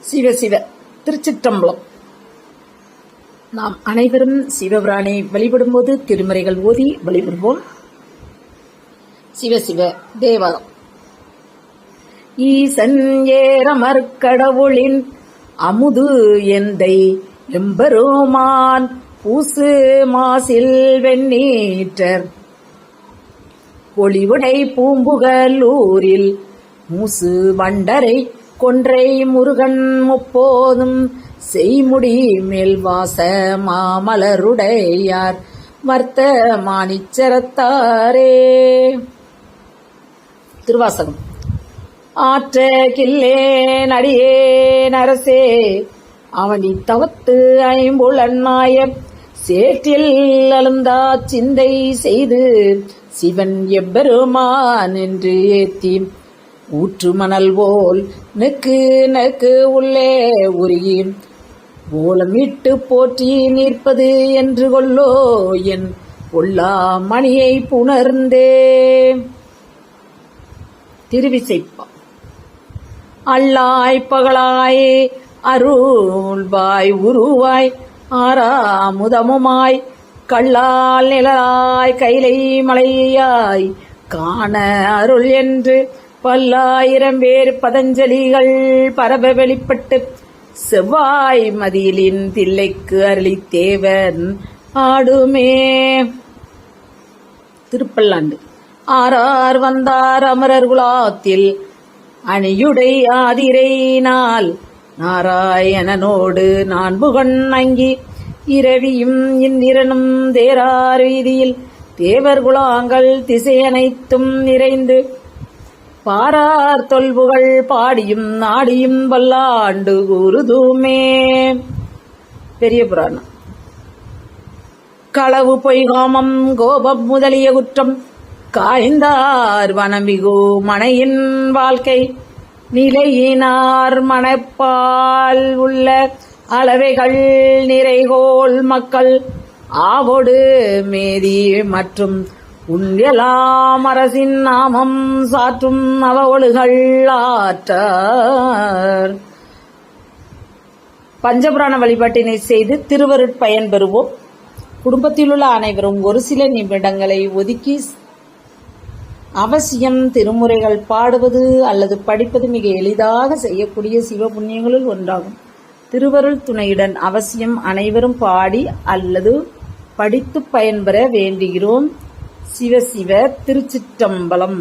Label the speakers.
Speaker 1: சிவ சிவ. திருச்சிற்றம்பலம். நாம் அனைவரும் சிவபிரானை வழிபடும்போது திருமறைகள் ஓதி வழிபடுவோம். சிவ சிவ. தேவரம். ஈசன் ஏறமற்கடவுளின் அமுது எந்தை எம்பெருமான் பூசு மாசில் வெண்ணீற்றர். பொலிவுடை பூம்புகலூரில் மூசு வண்டரை கொன்றை முருகன் முப்போதும் செய்முடி மேல் வாச மாமலருடையார் வர்த்த மாணிச்சரத்தாரே. திருவாசகம். ஆற்ற கில்லே அடியேன் நரசே அவனி தவத்து ஐம்புலன்மாய சேற்றில் அழுந்தா சிந்தை செய்து சிவன் எவ்வெருமான் என்று ஏத்தி ஊற்று மணல் போல் நெக்கு நெக்கு உள்ளே உருகி ஓலமிட்டு போற்றி நிற்பது என்று கொள்ளோ என் பொல்லா மணியை புணர்ந்தே. திருவிசைப்பா. அல்லாய் பகலாய் அருள்வாய் உருவாய் ஆறாமுதமுமாய் கல்லால் நிழலாய் கைலை மலையாய் காண அருள் என்று பல்லாயிரம் பேர் பதஞ்சலிகள் பரப வெளிப்பட்டு செவ்வாய் மதியிலின் தில்லைக்கு அருளி தேவன் ஆடுமே. திருப்பல்லாண்டு. ஆறார் வந்தார் அமரர் குலாத்தில் அணியுடை ஆதிரைனால் நாராயணனோடு நான் புகன் அங்கி இரவியும் இந்நிரனும் தேரார் வீதியில். தேவர் குலாங்கள் திசையனைத்தும் நிறைந்து பாரார் தொல்புகள் பாடியும் நாடியும் வல்லாண்டு குருதுமே பெரிய புராணம். களவு பொய்காமம் கோபம் முதலிய குற்றம் காய்ந்தார் வனமிகு மனையின் வாழ்க்கை நிலையினார் மணப்பால் உள்ள அளவைகள் நிறைகோள் மக்கள் ஆவோடு மேதி மற்றும் உண்டெல்லாம் அரசின் நாமம் சாற்றும் அவொழுகள் ஆற்றார். பஞ்சபுராண வழிபாட்டினை செய்து திருவருட்பயன் பெறுவோம். குடும்பத்தில் உள்ள அனைவரும் ஒரு சில நிமிடங்களை ஒதுக்கி அவசியம் திருமுறைகள் பாடுவது அல்லது படிப்பது மிக எளிதாக செய்யக்கூடிய சிவ புண்ணியங்களுள் ஒன்றாகும். திருவருள் துணையுடன் அவசியம் அனைவரும் பாடி அல்லது படித்து பயன்பெற வேண்டுகிறோம். சிவ சிவ திருச்சிற்றம்பலம்.